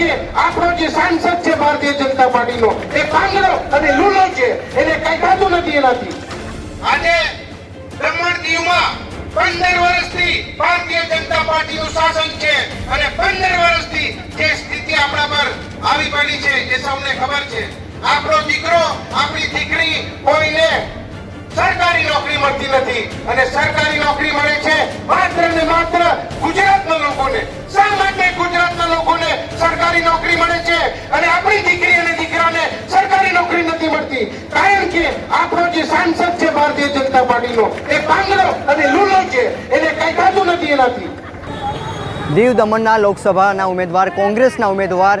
કે આપણો જે સાંસદ છે ભારતીય જનતા પાર્ટીનો, એ પાંગડો અને લૂલો છે. એને કઈ થતું નથી એનાથી. આજે દમણ દીવમાં પંદર વર્ષથી ભારતીય જનતા પાર્ટીનું શાસન છે અને પંદર વર્ષથી જે સ્થિતિ આપણા પર આવી પડી છે, એ સૌને ખબર છે. આપણો દીકરો, આપણી દીકરી કોઈને સરકારી નોકરી મળતી નથી. અને સરકારી નોકરી મળે છે માત્ર ને માત્ર ગુજરાતના લોકોને શા માટે ગુજરાતના લોકોને સરકારી નોકરી મળે છે અને આપણી દીકરી અને દીકરાને સરકારી નોકરી નથી મળતી કારણ કે આપણો જે સાંસદ છે ભારતીય જનતા પાર્ટીનો એ પાંગડો અને લૂલો છે. એને કઈ થતું નથી એનાથી. દીવ દમણના લોકસભાના ઉમેદવાર કોંગ્રેસના ઉમેદવાર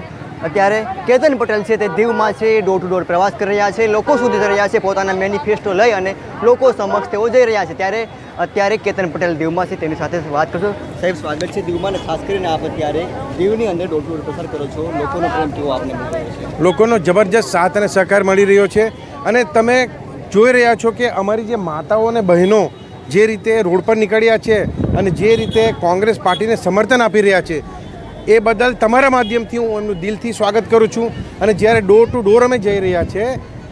અત્યારે કેતન પટેલ છે તે દીવમાં છે ડોર ટુ ડોર પ્રવાસ કરી રહ્યા છે લોકો સુધી જઈ રહ્યા છે પોતાના મેનિફેસ્ટો લઈ અને લોકો સમક્ષ તેઓ જઈ રહ્યા છે. ત્યારે અત્યારે કેતન પટેલ દીવમાં છે તેની સાથે વાત કરશો? સાહેબ સ્વાગત છે દીવમાં અને ખાસ કરીને આપ અત્યારે દીવની અંદર ડોર ટુ ડોર પ્રસાર કરો છો. લોકોનો પ્રેમ કેવો આપને લોકોનો જબરજસ્ત સાથ અને સહકાર મળી રહ્યો છે. અને તમે જોઈ રહ્યા છો કે અમારી જે માતાઓ અને બહેનો જે રીતે રોડ પર નીકળ્યા છે અને જે રીતે કોંગ્રેસ પાર્ટીને સમર્થન આપી રહ્યા છે, એ બદલ તમારા માધ્યમથી હું એમનું દિલથી સ્વાગત કરું છું. અને જ્યારે ડોર ટુ ડોર અમે જઈ રહ્યા છે,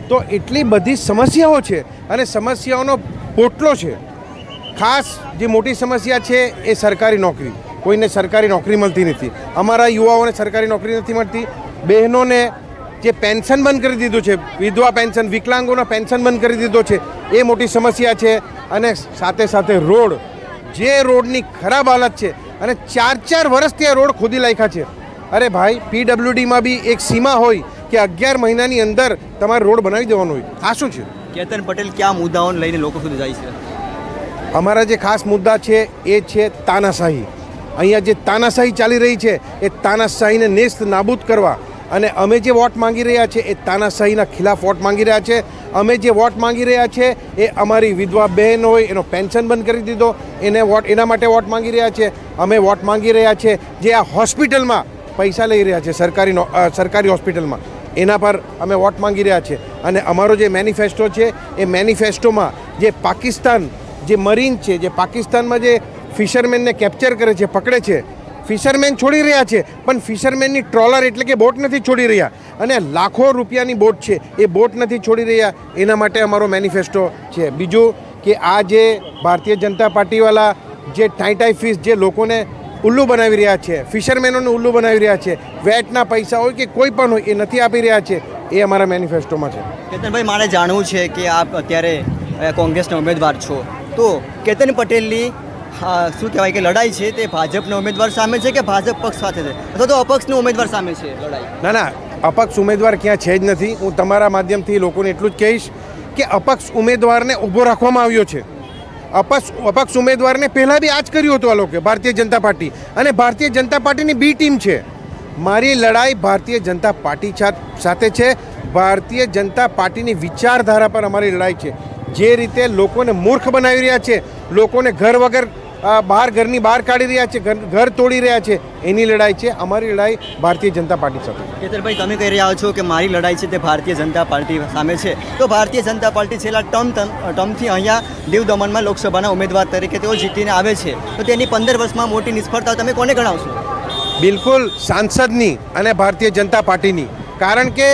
તો એટલી બધી સમસ્યાઓ છે અને સમસ્યાઓનો પોટલો છે. ખાસ જે મોટી સમસ્યા છે, એ સરકારી નોકરી. કોઈને સરકારી નોકરી મળતી નથી. અમારા યુવાઓને સરકારી નોકરી નથી મળતી. બહેનોને જે પેન્શન બંધ કરી દીધું છે વિધવા પેન્શન વિકલાંગોનો પેન્શન બંધ કરી દીધો છે એ મોટી સમસ્યા છે. અને સાથે સાથે રોડ જે રોડની ખરાબ હાલત છે અને ચાર ચાર વર્ષથી આ રોડ ખોદી નાખ્યા છે. અરે ભાઈ પીડબ્લ્યુડીમાં બી એક સીમા હોય કે અગિયાર મહિનાની અંદર તમારે રોડ બનાવી દેવાનો હોય. આ શું છે? કેતન પટેલ કયા મુદ્દાઓને લઈને લોકો સુધી જાય છે? અમારા જે ખાસ મુદ્દા છે એ છે તાનાશાહી. અહીંયા જે તાનાશાહી ચાલી રહી છે એ તાનાશાહીને નેસ્ત નાબૂદ કરવા અને અમે જે વોટ માંગી રહ્યા છે એ તાનાશાહીના ખિલાફ વોટ માંગી રહ્યા છે. અમે જે વોટ માંગી રહ્યા છે એ અમારી વિધવા બહેન હોય, એનો પેન્શન બંધ કરી દીધો, એને વોટ, એના માટે વોટ માંગી રહ્યા છે. અમે વોટ માંગી રહ્યા છે જે આ હોસ્પિટલમાં પૈસા લઈ રહ્યા છે સરકારી સરકારી હોસ્પિટલમાં. એના પર અમે વોટ માંગી રહ્યા છે. અને અમારો જે મેનિફેસ્ટો છે એ મેનિફેસ્ટોમાં જે પાકિસ્તાન, જે મરીન છે, જે પાકિસ્તાનમાં જે ફિશરમેનને કેપ્ચર કરે છે, પકડે છે ફિશરમેન છોડી રહ્યા છે. પણ ફિશરમેનની ટ્રોલર એટલે કે બોટ નથી છોડી રહ્યા. અને લાખો રૂપિયાની બોટ છે. એ બોટ નથી છોડી રહ્યા. એના માટે અમારો મેનિફેસ્ટો છે. બીજું કે આ જે ભારતીય જનતા પાર્ટીવાળા જે ટાઈ ટાઈ ફીસ જે લોકોને ઉલ્લુ બનાવી રહ્યા છે, ફિશરમેનોને ઉલ્લુ બનાવી રહ્યા છે, વેટના પૈસા હોય કે કોઈ પણ હોય એ નથી આપી રહ્યા છે, એ અમારા મેનિફેસ્ટોમાં છે. કેતનભાઈ, મારે જાણવું છે કે આપ અત્યારે કોંગ્રેસના ઉમેદવાર છો. તો કેતન પટેલની શું કહેવાય કે લડાઈ છે તે ભાજપના ઉમેદવાર સામે છે કે ભાજપ પક્ષ સાથે છે? અથવા તો અપક્ષનો ઉમેદવાર સામે છે લડાઈ? ના ના, અપક્ષ ઉમેદવાર ક્યાં છે જ નથી. હું તમારા માધ્યમથી લોકોને એટલું જ કહીશ કે અપક્ષ ઉમેદવારને ઊભો રાખવામાં આવ્યો છે. અપક્ષ અપક્ષ ઉમેદવારને પહેલાં બી આ જ કર્યું હતું આ લોકો, ભારતીય જનતા પાર્ટી. અને ભારતીય જનતા પાર્ટીની બી ટીમ છે. મારી લડાઈ ભારતીય જનતા પાર્ટી સાથે છે. ભારતીય જનતા પાર્ટીની વિચારધારા પર અમારી લડાઈ છે. જે રીતે લોકોને મૂર્ખ બનાવી રહ્યા છે લોકોને ઘર વગર બહાર ઘરની બહાર કાઢી રહ્યા છે ઘર તોડી રહ્યા છે એની લડાઈ છે અમારી લડાઈ ભારતીય જનતા પાર્ટી સાથે. કેતરભાઈ તમે કહી રહ્યા છો કે મારી લડાઈ છે તે ભારતીય જનતા પાર્ટી સામે છે. તો ભારતીય જનતા પાર્ટી છેલ્લા ટર્મ ટર્મથી અહીંયા દીવ દમણમાં લોકસભાના ઉમેદવાર તરીકે તેઓ જીતીને આવે છે. તો તેની પંદર વર્ષમાં મોટી નિષ્ફળતા તમે કોને ગણાવશો? બિલકુલ સાંસદની અને ભારતીય જનતા પાર્ટીની. કારણ કે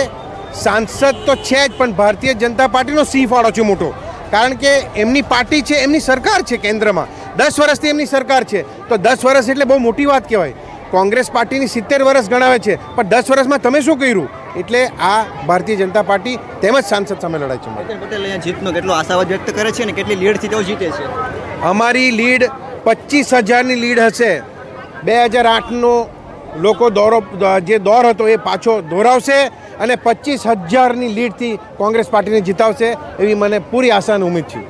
સાંસદ તો છે જ પણ ભારતીય જનતા પાર્ટીનો સિંહ ફાળો છે મોટો. કારણ કે એમની પાર્ટી છે એમની સરકાર છે કેન્દ્રમાં. દસ વર્ષથી એમની સરકાર છે. તો દસ વર્ષ એટલે બહુ મોટી વાત કહેવાય. કોંગ્રેસ પાર્ટીની સિત્તેર વર્ષ ગણાવે છે. પણ દસ વર્ષમાં તમે શું કર્યું? એટલે આ ભારતીય જનતા પાર્ટી તેમજ સાંસદ સામે લડાઈ છે. પટેલ અહીંયા જીતનો કેટલો આશાવાદ વ્યક્ત કરે છે અને કેટલી લીડથી તેઓ જીતે છે? અમારી લીડ પચીસ હજારની લીડ હશે. બે હજાર આઠનો લોકો દોરો જે દોર હતો એ પાછો દોરાવશે. અને પચીસ હજારની લીડથી કોંગ્રેસ પાર્ટીને જીતાવશે એવી મને પૂરી આશા અને ઉમેદ છે.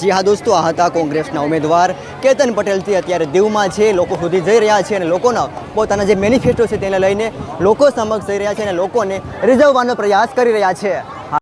જી હા દોસ્તો, આ હતા કોંગ્રેસના ઉમેદવાર. કેતન પટેલથી અત્યારે દીવમાં છે, લોકો સુધી જઈ રહ્યા છે અને લોકોના પોતાના જે મેનિફેસ્ટો છે તેને લઈને લોકો સમક્ષ જઈ રહ્યા છે અને લોકોને રીઝવવાનો પ્રયાસ કરી રહ્યા છે.